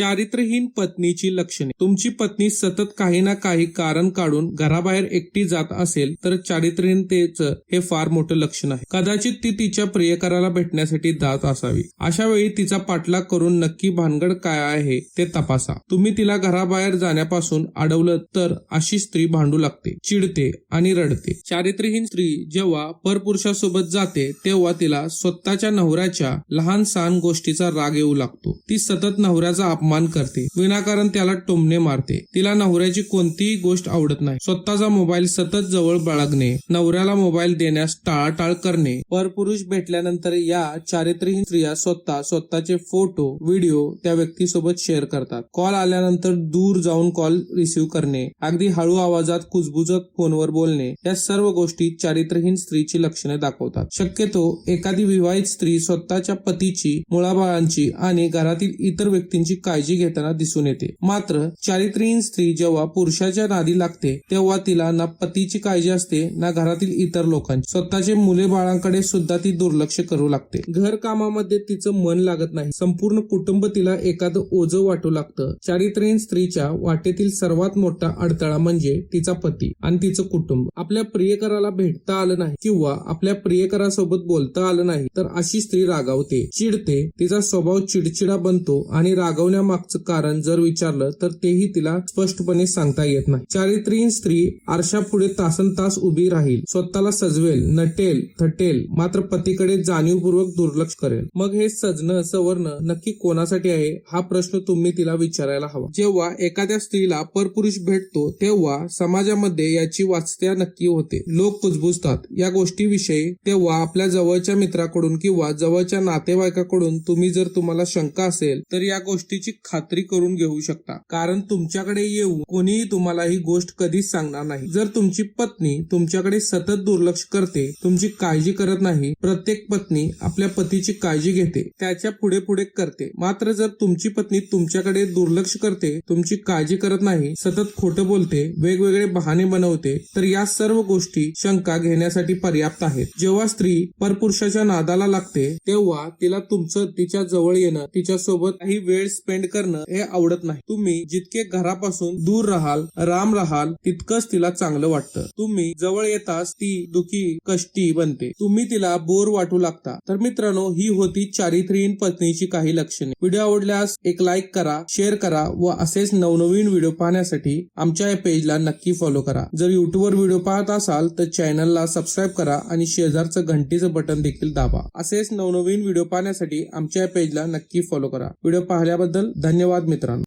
चारित्र्यहीन पत्नीची लक्षणे. तुमची पत्नी सतत काही ना काही कारण काढून घराबाहेर एकटी जात असेल तर चारित्र्यहीनतेचं हे फार मोठं लक्षण आहे. कदाचित ती तिच्या प्रियकराला भेटण्यासाठी जात असावी. अशा वेळी तिचा पाठलाग करून नक्की भानगड काय आहे ते तपासा. तुम्ही तिला घराबाहेर जाण्यापासून अडवलं तर अशी स्त्री भांडू लागते चिडते आणि रडते. चारित्र्यहीन स्त्री जेव्हा परपुरुषासोबत जाते तेव्हा तिला स्वतःच्या नवऱ्याच्या लहान सहान गोष्टीचा राग येऊ लागतो. ती सतत नवऱ्याचा अपमान करते. विनाकारण त्याला टोमणे मारते. तिला नवऱ्याची कोणतीही गोष्ट आवडत नाही. स्वतःचा मोबाईल सतत जवळ बाळगणे नवऱ्याला मोबाईल देण्यास टाळाटाळ करणे. परपुरुष भेटल्यानंतर या चारित्र्यहीन स्त्रिया स्वतः स्वतःचे फोटो व्हिडिओ त्या व्यक्तीसोबत शेअर करतात. कॉल आल्यानंतर दूर जाऊन कॉल रिसिव्ह करणे अगदी हळू आवाजात कुजबुजत फोनवर बोलणे या सर्व गोष्टी चारित्र्यहीन स्त्रीची लक्षणे दाखवतात. शक्यतो एखादी विवाहित स्त्री स्वतःच्या पतीची मुळाबाळांची आणि घरातील इतर व्यक्तींची काळजी काळजी घेताना दिसून येते. मात्र चारित्र्यहीन स्त्री जेव्हा पुरुषाच्या नादी लागते तेव्हा तिला ना पतीची काळजी असते ना घरातील इतर लोकांची. स्वतःचे मुले बाळांकडे सुद्धा ती दुर्लक्ष करू लागते. घर कामामध्ये तिचं मन लागत नाही. संपूर्ण कुटुंब तिला एखादं ओझ वाटू लागतं. चारित्र्यहीन स्त्रीच्या वाटेतील सर्वात मोठा अडथळा म्हणजे तिचा पती आणि तिचं कुटुंब. आपल्या प्रियकराला भेटता आलं नाही किंवा आपल्या प्रियकरासोबत बोलता आलं नाही तर अशी स्त्री रागावते चिडते. तिचा स्वभाव चिडचिडा बनतो आणि रागवण्यामागचं कारण जर विचारलं तर तेही तिला स्पष्टपणे सांगता येत नाही. चारित्र्यहीन स्त्री आरशापुढे तासन तास उभी राहील. स्वतःला सजवेल नटेल थटेल मात्र पतीकडे जाणीवपूर्वक दुर्लक्ष करेल. मग हे सजणं सवर्ण नक्की कोणासाठी आहे हा प्रश्न तुम्ही तिला विचारायला हवा. जेव्हा एखाद्या स्त्रीला परपुरुष भेटतो तेव्हा समाजामध्ये याची वाचत्या नक्की होते. लोक कुजबुजतात. या गोष्टीविषयी तेव्हा आपल्या जवळच्या मित्राकडून किंवा जवळच्या नातेवाईकाकडून तुम्ही जर तुम्हाला शंका असेल तर या गोष्टीची खात्री करून घेऊ शकता. कारण तुमच्याकडे येऊन कोणीही तुम्हाला ही गोष्ट कधीच सांगणार नाही. जर तुमची पत्नी तुमच्याकडे सतत दुर्लक्ष करते तुमची काळजी करत नाही प्रत्येक पत्नी आपल्या पतीची काळजी घेते त्याच्या पुढे पुढे करते. मात्र जर तुमची पत्नी तुमच्याकडे दुर्लक्ष करते तुमची काळजी करत नाही सतत खोटं बोलते वेगवेगळे बहाणे बनवते तर या सर्व गोष्टी शंका घेण्यासाठी पर्याप्त आहेत. जेव्हा स्त्री परपुरुषाच्या नादाला लागते तेव्हा तिला तुमचं तिच्या जवळ येणं तिच्या सोबत काही वेळ स्पेंड करणं हे आवडत नाही. तुम्ही जितके घरापासून दूर राहाल राम राहाल तितकंच तिला चांगलं वाटतं. तुम्ही जवळ येताच ती दुखी कष्टी बनते. तुम्ही तिला बोर वाटू लागता. तर मित्रांनो ही होती चारित्र्यहीन पत्नीची काही लक्षणे. व्हिडिओ आवडल्यास एक लाईक करा शेअर करा व असेच नवनवीन व्हिडिओ पाहण्यासाठी आमच्या या पेजला नक्की फॉलो करा. जर युट्यूबवर व्हिडिओ पाहत असाल तर चॅनलला सबस्क्राईब करा आणि शेजारचं घंटीचं बटन देखील दाबा. असेच नवनवीन व्हिडिओ पाहण्यासाठी आमच्या या पेजला नक्की फॉलो करा. व्हिडिओ पाहिल्याबद्दल धन्यवाद मित्रांनो.